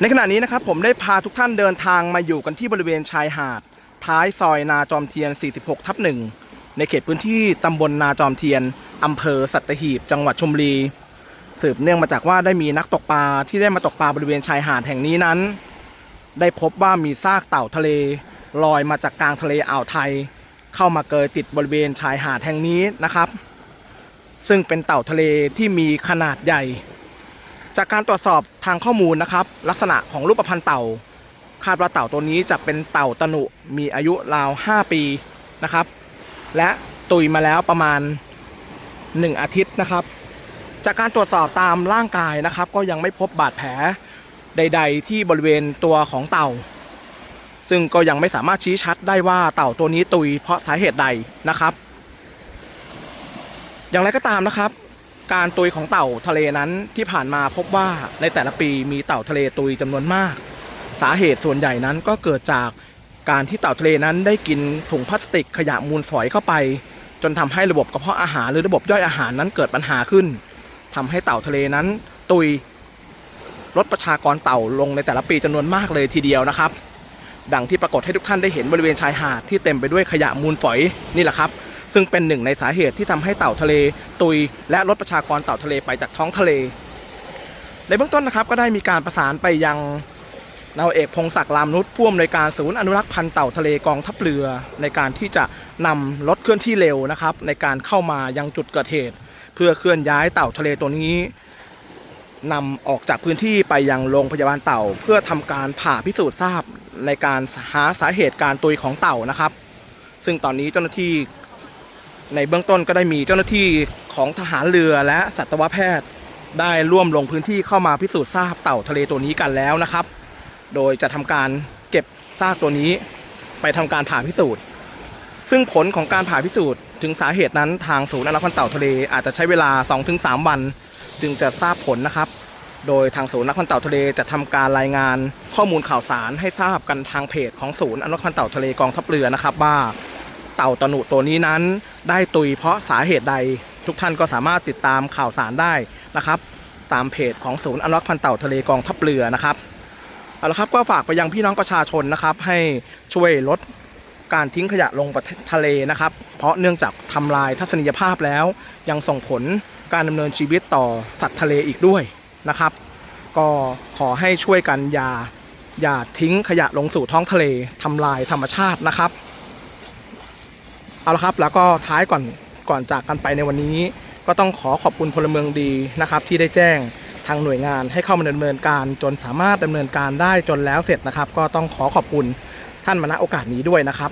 ในขณะนี้นะครับผมได้พาทุกท่านเดินทางมาอยู่กันที่บริเวณชายหาด ท้ายซอยนาจอมเทียน 46 ทับหนึ่งในเขตพื้นที่ตำบลนาจอมเทียนอำเภอสัตหีบ จังหวัดชลบุรี สืบเนื่องมาจากว่าได้มีนักตกปลาที่ได้มาตกปลาบริเวณชายหาดแห่งนี้นั้น ได้พบว่ามีซากเต่าทะเลลอยมาจากกลางทะเลอ่าวไทย เข้ามาเกยติดบริเวณชายหาดแห่งนี้นะครับ ซึ่งเป็นเต่าทะเลที่มีขนาดใหญ่ จากการตรวจสอบทางข้อมูลนะครับ ลักษณะของรูปพรรณเต่า คาดว่าเต่าตัวนี้จะเป็นเต่าตนุมีอายุราว 5 ปีนะครับ และตุยมาแล้วประมาณ 1 อาทิตย์นะครับ จากการตรวจสอบตามร่างกายนะครับ ก็ยังไม่พบบาดแผลใด ๆ ที่บริเวณตัวของเต่า ซึ่งก็ยังไม่สามารถชี้ชัดได้ว่าเต่าตัวนี้ตุยเพราะสาเหตุใดนะครับ อย่างไรก็ตามนะครับ การตุยของเต่าทะเลนั้นที่ผ่านมาพบว่าในแต่ละปีมีเต่าทะเลตุยจำนวนมาก สาเหตุส่วนใหญ่นั้นก็เกิดจากการที่เต่าทะเลนั้นได้กินถุงพลาสติกขยะมูลฝอยเข้าไป จนทำให้ระบบกระเพาะอาหารหรือระบบย่อยอาหารนั้นเกิดปัญหาขึ้นทำให้เต่าทะเลนั้นตุยลดประชากรเต่าลงในแต่ละปีจำนวนมากเลยทีเดียวนะครับ ดังที่ปรากฏให้ทุกท่านได้เห็นบริเวณชายหาดที่เต็มไปด้วยขยะมูลฝอยนี่แหละครับ ซึ่งเป็นหนึ่งในสาเหตุที่ทำให้เต่าทะเล ตุย และลดประชากรเต่าทะเลไปจากท้องทะเล ในเบื้องต้นนะครับก็ได้มีการประสานไปยังนาวเอกพงศักดิ์ลามนุชผู้อำนวยการศูนย์อนุรักษ์พันธุ์เต่าทะเลกองทัพเรือ ในการที่จะนำรถเคลื่อนที่เร็วนะครับในการเข้ามายังจุดเกิดเหตุ เพื่อเคลื่อนย้ายเต่าทะเลตัวนี้นำออกจากพื้นที่ไปยังโรงพยาบาลเต่า เพื่อทำการผ่าพิสูจน์ทราบในการหาสาเหตุการตุยของเต่านะครับ ซึ่งตอนนี้เจ้าหน้าที่ ในเบื้องต้นก็ได้มีเจ้าหน้าที่ของทหารเรือและสัตวแพทย์ ได้ร่วมลงพื้นที่เข้ามาพิสูจน์ทราบเต่าทะเลตัวนี้กันแล้วนะครับ โดยจะทำการเก็บซากตัวนี้ไปทำการผ่าพิสูจน์ ซึ่งผลของการผ่าพิสูจน์ ถึงสาเหตุนั้นทางศูนย์อนุรักษ์พันธุ์เต่าทะเลอาจจะใช้เวลา 2-3 วัน จึงจะทราบผลนะครับ โดยทางศูนย์อนุรักษ์พันธุ์เต่าทะเลจะทำการรายงานข้อมูลข่าวสารให้ทราบกันทางเพจของศูนย์อนุรักษ์พันธุ์เต่าทะเลกองทัพเรือนะครับว่า เต่าตะหนุตัวนี้นั้น ได้ตุยเพราะสาเหตุใดทุกท่านก็สามารถติดตามข่าวสารได้นะครับ ตามเพจของศูนย์อนุรักษ์พันธุ์เต่าทะเลกองทัพเรือนะครับเอาละครับก็ฝากไปยังพี่น้องประชาชนนะครับ ให้ช่วยลดการทิ้งขยะลงทะเลนะครับ เพราะเนื่องจากทำลายทัศนียภาพแล้ว ยังส่งผลการดำเนินชีวิตต่อสัตว์ทะเลอีกด้วยนะครับ ก็ขอให้ช่วยกันอย่าอย่าทิ้งขยะลงสู่ท้องทะเลทำลายธรรมชาตินะครับ เอาละครับแล้วก็ท้ายก่อนก่อนจากกันไปในวันนี้ ก็ต้องขอขอบคุณพลเมืองดีนะครับ ที่ได้แจ้งทางหน่วยงานให้เข้ามาดำเนินการจนสามารถดำเนินการได้จนแล้วเสร็จนะครับ ก็ต้องขอขอบคุณท่านมาณโอกาสนี้ด้วยนะครับ